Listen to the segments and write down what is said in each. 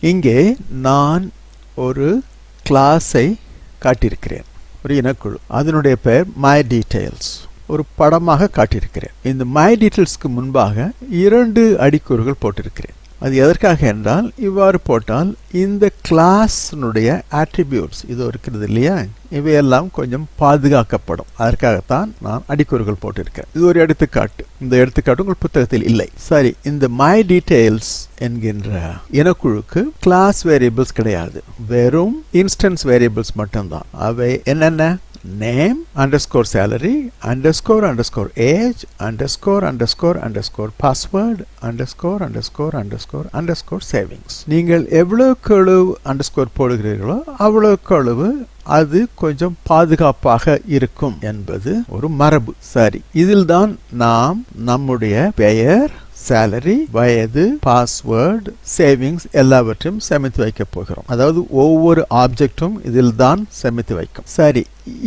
இங்கே நான் ஒரு கிளாஸை காட்டியிருக்கிறேன். ஒரு இனக்குழு. அதனுடைய பெயர் மை டீட்டெயில்ஸ் ஒரு படமாக காட்டியிருக்கிறேன். இந்த மை டீட்டெயில்ஸ்க்கு முன்பாக இரண்டு அடிக்கூறுகள் போட்டிருக்கிறேன். அது எதற்காக என்றால் இவ்வாறு போட்டால் இந்த கிளாஸினுடைய ஆட்ரிபியூட்ஸ் இது இருக்கிறது இல்லையா? இவையெல்லாம் கொஞ்சம் பாதுகாக்கப்படும். அதற்காகத்தான் நான் அடிக்கூறுகள் போட்டிருக்கேன். இது ஒரு எடுத்துக்காட்டு. இந்த எடுத்துக்காட்டு உங்கள் புத்தகத்தில் இல்லை. சரி இந்த மை டீடைல்ஸ் என்கின்ற இனக்குழுக்கு கிளாஸ் வேரியபிள்ஸ் கிடையாது. வெறும் இன்ஸ்டன்ஸ் வேரியபிள்ஸ் மட்டும்தான். அவை என்னென்ன? Name underscore salary underscore underscore age underscore underscore underscore password underscore underscore underscore underscore savings நீங்கள் எவ்வளவுக்கு அளவு underscore போடுகிறீர்களோ அவ்வளவுக்கு அளவு அது கொஞ்சம் பாதுகாப்பாக இருக்கும் என்பது ஒரு மரபு சரி இதில்தான் நாம் நம்முடைய பெயர் சேலரி வயது பாஸ்வேர்டு சேவிங்ஸ் எல்லாவற்றையும் சேமித்து வைக்க போகிறோம். அதாவது ஒவ்வொரு ஆப்ஜெக்டும் இதில் தான் சேமித்து வைக்கும். சரி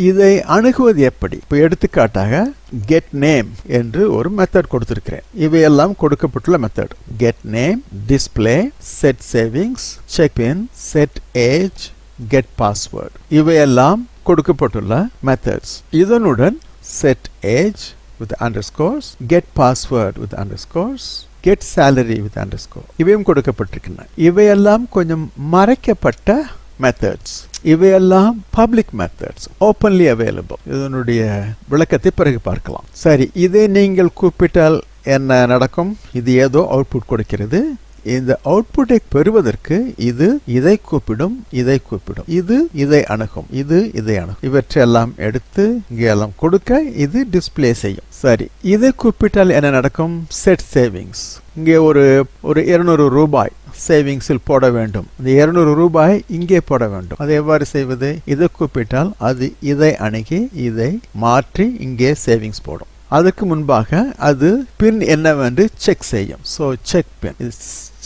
இதை அணுகுவது எப்படி? இப்போ எடுத்துக்காட்டாக கெட் நேம் என்று ஒரு மெத்தட் கொடுத்திருக்கிறேன். இவையெல்லாம் கொடுக்கப்பட்டுள்ள method get name display set savings check in set age get password இவையெல்லாம் கொடுக்கப்பட்டுள்ள மெத்தட்ஸ் இதனுடன் set age with underscores, get password with underscores, get salary with underscore. இவையும் கொடுக்கப்பட்டிருக்கின்றன. இவையெல்லாம் கொஞ்சம் மறைக்கப்பட்ட மெத்தட்ஸ் இவையெல்லாம் பப்ளிக் மெத்தட்ஸ் ஓப்பன்லி அவைலபிள் இதனுடைய விளக்கத்தை பிறகு பார்க்கலாம். சரி இதை நீங்கள் கூப்பிட்டால் என்ன நடக்கும்? இது ஏதோ அவுட்புட் கொடுக்கிறது. இந்த அவுட்புட்டை பெறுவதற்கு இது இதை கூப்பிடும் இதை கூப்பிடும். இது இதை அணுகும் இது இதை அணுகும். இவற்றையெல்லாம் எடுத்து இங்கே எல்லாம் கொடுக்க இது டிஸ்பிளே செய்யும். சரி இதை கூப்பிட்டால் என்ன நடக்கும்? செட் சேவிங்ஸ் இங்கே ஒரு ஒரு இருநூறு ரூபாய் சேவிங்ஸில் போட வேண்டும். இந்த இருநூறு ரூபாய் இங்கே போட வேண்டும். அதை எவ்வாறு செய்வது? இதை கூப்பிட்டால் அது இதை அணுகி இதை மாற்றி இங்கே சேவிங்ஸ் போடும். அதுக்கு முன்பாக அது பின் என்னவென்று செக் செய்யும். ஸோ செக் பின்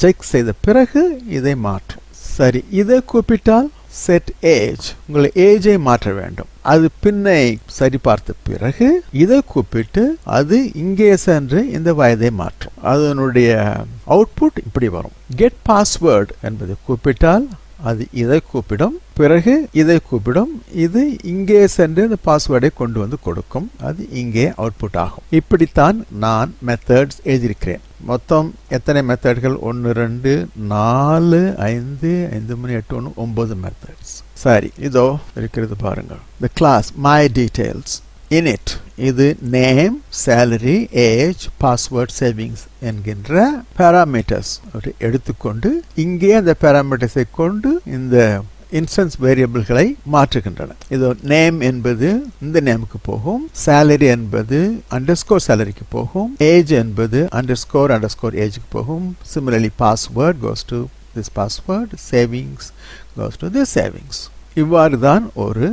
செக் செய்த பிறகு இதை மாற்றும். சரி இதை கூப்பிட்டால் செட் ஏஜ் உங்களை ஏஜை மாற்ற வேண்டும். அது பின்னை சரிபார்த்த பிறகு இதை கூப்பிட்டு அது இங்கே சென்று இந்த வயதை மாற்றும். அதனுடைய அவுட்புட் இப்படி வரும். கெட் பாஸ்வேர்டு என்பதை கூப்பிட்டால் அது இதை கூப்பிடும். பிறகு இதை கூப்பிடும். இது இங்கே சென்று இந்த பாஸ்வேர்டை கொண்டு வந்து கொடுக்கும். அது இங்கே அவுட்புட் ஆகும். இப்படித்தான் நான் மெத்தட்ஸ் எழுதியிருக்கிறேன். மொத்தம் எத்தனை மெத்தட்கள் ஒன்று ரெண்டு நாலு ஐந்து ஐந்து மணி எட்டு ஒன்று ஒன்பது மெத்தட்ஸ் சரி இதோ இருக்கிறது பாருங்கள். The class my details in it இது name salary age password savings என்கின்ற பேராமீட்டர்ஸ் எடுத்துக்கொண்டு இங்கே அந்த பேராமீட்டர்ஸை கொண்டு இந்த இன்ஸ்டன்ஸ் வேரியபிள்களை மாற்றுகின்றன. இது நேம் என்பது இந்த நேமுக்கு போகும். சேலரி என்பது அண்டர்ஸ்கோர் சேலரிக்கு போகும். ஏஜ் என்பது அண்டர்ஸ்கோர் அண்டர்ஸ்கோர் ஏஜுக்கு போகும். Similarly password goes to this password savings goes to this savings இவ்வாறு தான் ஒரு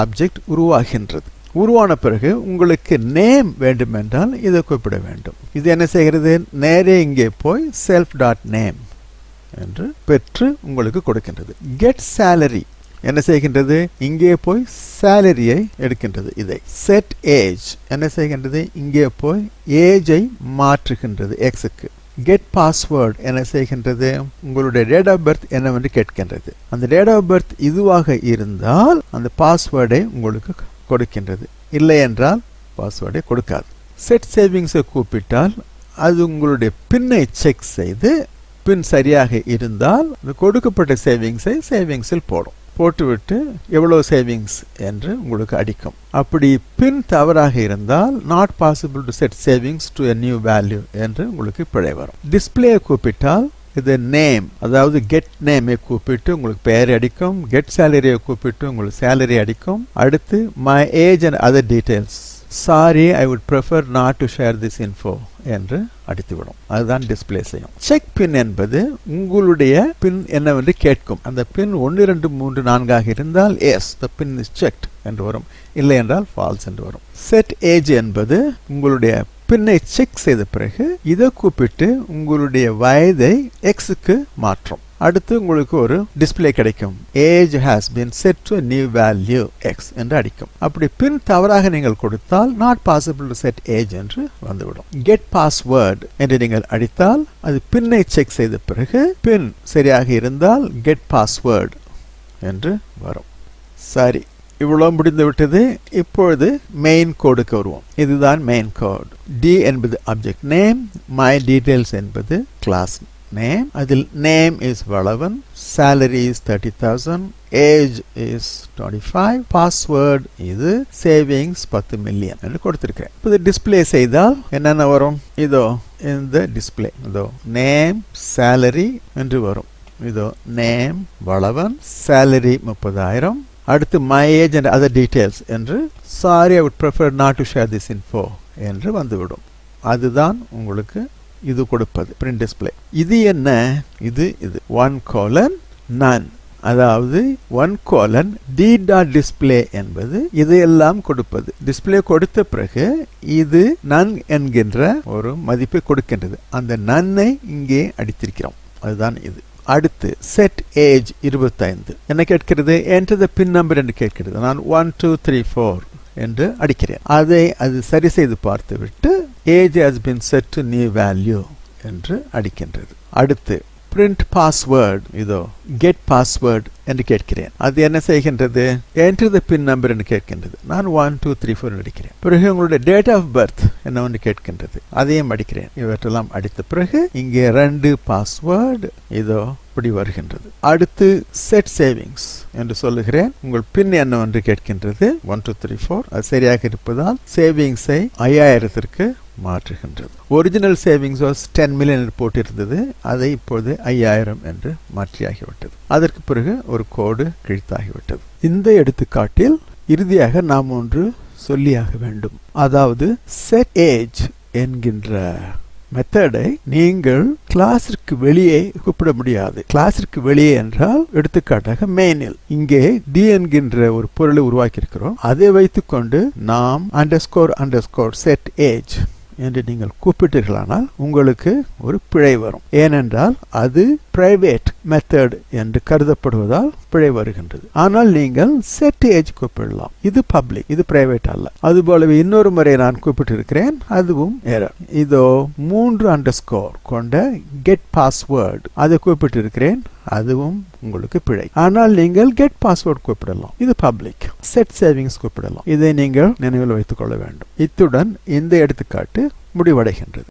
ஆப்ஜெக்ட் உருவாகின்றது. உருவான பிறகு உங்களுக்கு நேம் வேண்டுமென்றால் இதை குறிப்பிட வேண்டும். இது என்ன செய்கிறது? நேரே இங்கே போய் செல்ஃப் டாட் நேம் என்று பெற்று உங்களுக்கு கொடுக்கின்றது. கெட் சேலரி என்ன செய்கின்றது? இங்கே போய் சேலரியை எடுக்கின்றது. இதை செட் ஏஜ் என்ன செய்கின்றது? இங்கே போய் ஏஜை மாற்றுகின்றது எக்ஸுக்கு கெட் பாஸ்வேர்டு என்ன செய்கின்றது? உங்களுடைய டேட் ஆஃப் பர்த் என்னவென்று கேட்கின்றது. அந்த டேட் ஆஃப் பர்த் இதுவாக இருந்தால் அந்த பாஸ்வேர்டை உங்களுக்கு கொடுக்கின்றது. இல்லை என்றால் பாஸ்வேர்டை கொடுக்காது. செட் சேவிங்ஸை கூப்பிட்டால் அது உங்களுடைய பின்னை செக் செய்து பின் சரியாக இருந்தால் கொடுக்கப்பட்ட சேவிங்ஸை சேவிங்ஸில் போடும். போட்டுவிட்டு எவ்வளோ சேவிங்ஸ் என்று உங்களுக்கு அடிக்கும். அப்படி பின் தவறாக இருந்தால் not possible to set savings to a new value என்று உங்களுக்கு பிழை வரும். டிஸ்பிளே கூப்பிட்டால் இது நேம் அதாவது கெட் நேமை கூப்பிட்டு உங்களுக்கு பெயர் அடிக்கும். கெட் சேலரியை கூப்பிட்டு உங்களுக்கு சேலரி அடிக்கும். அடுத்து my age and other details sorry I would prefer not to share this info என்று அடித்துவிடும். அதுதான் டிஸ்பிளே செய்யும். செக் பின் என்பது உங்களுடைய பின் என்னவென்று கேட்கும். அந்த பின் ஒன்று இரண்டு மூன்று நான்காக இருந்தால் yes the pin is checked என்று வரும். இல்லை என்றால் ஃபால்ஸ் என்று வரும். செட் ஏஜ் என்பது உங்களுடைய பின்னை செக் செய்த பிறகு இதை கூப்பிட்டு உங்களுடைய வயதை எக்ஸுக்கு மாற்றும். அடுத்து உங்களுக்கு ஒரு டிஸ்ப்ளே கிடைக்கும். Age has been set to new value X என்று அடிக்கும். அப்படி பின் தவறாக நீங்கள் கொடுத்தால் not possible to set age என்று வந்துவிடும். கெட் பாஸ்வேர்டு என்று நீங்கள் அடித்தால் அது பின்னை செக் செய்த பிறகு பின் சரியாக இருந்தால் கெட் பாஸ்வேர்டு என்று வரும். சரி. இவ்வளோ முடிந்து விட்டது. இப்பொழுது மெயின் கோடுக்கு வருவோம். இதுதான் மெயின் கோட் டி என்பது அப்ஜெக்ட் நேம் மை டீடைல்ஸ் என்பது கிளாஸ் நேம் அதில் name is Valavan salary is thirty thousand age is twenty five password இது சேவிங்ஸ் பத்து மில்லியன் என்று கொடுத்துருக்கேன் இப்போ இது டிஸ்ப்ளே செய்தால் என்னென்ன வரும்? இதோ இந்த டிஸ்பிளே இதோ நேம் சேலரி என்று வரும். இதோ நேம் வளவன் சேலரி முப்பதாயிரம் அடுத்து my age and other details என்று sorry I would prefer not to share this info என்று வந்துவிடும். அதுதான் உங்களுக்கு இது கொடுப்பது பிரிண்ட் டிஸ்ப்ளே இது என்ன? இது இது. ஒன் கோலன் நன் அதாவது one colon d dot display என்பது இதையெல்லாம் கொடுப்பது. டிஸ்பிளே கொடுத்த பிறகு இது நன் என்கின்ற ஒரு மதிப்பை கொடுக்கின்றது. அந்த நன்னை இங்கே அடித்திருக்கிறோம். அதுதான் இது. அடுத்து செட் ஏஜ் இருபத்தைந்து. என்ன கேட்கிறது? என்டர் த பின் நம்பர் என்று கேட்கிறது. நான் ஒன் டூ த்ரீ ஃபோர் என்று அடிக்கிறேன். அதை அது சரி செய்து பார்த்துவிட்டு age has been set to new value என்று அடிக்கின்றது. அடுத்து பிரிண்ட் பாஸ்வேர்டு இதோ கெட் பாஸ்வேர்டு என்று கேட்கிறேன். அது என்ன செய்கின்றது? என்டர் த பின் நம்பர் என்று கேட்கின்றது. நான் ஒன் டூ த்ரீ ஃபோர் அடிக்கிறேன். பிறகு உங்களுடைய டேட் ஆஃப் பர்த் என்னவென்று கேட்கின்றது? அதையும் அடிக்கிறேன். இவற்றெல்லாம் அடித்த பிறகு இங்கே ரெண்டு பாஸ்வேர்டு இதோ இப்படி வருகின்றது. அடுத்து செட் சேவிங்ஸ் என்று சொல்லுகிறேன். உங்கள் பின் என்னவென்று கேட்கின்றது? ஒன் டூ த்ரீ ஃபோர் அது சரியாக இருப்பதால் சேவிங்ஸை ஐயாயிரத்திற்கு மாற்றுகின்றது. Original savings was ten million போட்டிருந்தது. அதை இப்போது ஐயாயிரம் என்று மாற்றியாகிவிட்டது. அதற்கு பிறகு ஒரு கோடு கிழித்தாகிவிட்டது. இந்த எடுத்துக்காட்டில் இறுதியாக நாம் ஒன்று சொல்லியாக வேண்டும். அதாவது செட் ஏஜ் என்கின்ற மெத்தடை நீங்கள் கிளாஸிற்கு வெளியே கூப்பிட முடியாது. கிளாஸிற்கு வெளியே என்றால் எடுத்துக்காட்டாக மெயினில் இங்கே டி என்கின்ற ஒரு பொருளை உருவாக்கி இருக்கிறோம் அதை வைத்துக்கொண்டு நாம் அண்டர்ஸ்கோர் அண்டர்ஸ்கோர் செட் ஏஜ் என்று நீங்கள் கூப்பிட்டீர்களானால் உங்களுக்கு ஒரு பிழை வரும். ஏனென்றால் அது பிரைவேட் மெத்தட் என்று கருதப்படுவதால் பிழை வருகின்றது. ஆனால் நீங்கள் செட் ஏஜ் கூப்பிடலாம். இது பப்ளிக் இது பிரைவேட் அல்ல. அது போலவே இன்னொரு முறை நான் கூப்பிட்டிருக்கிறேன் அதுவும் எரர் இதோ மூன்று அண்டர் ஸ்கோர் கொண்ட கெட் பாஸ்வேர்டு அதை கூப்பிட்டிருக்கிறேன் அதுவும் உங்களுக்கு பிழை. ஆனால் நீங்கள் கெட் பாஸ்வேர்ட் கூப்பிடலாம். இது பப்ளிக் செட் சேவிங்ஸ் கூப்பிடலாம். இதை நீங்கள் நினைவில் வைத்துக் கொள்ள வேண்டும். இத்துடன் இந்த எடுத்துக்காட்டு முடிவடைகின்றது.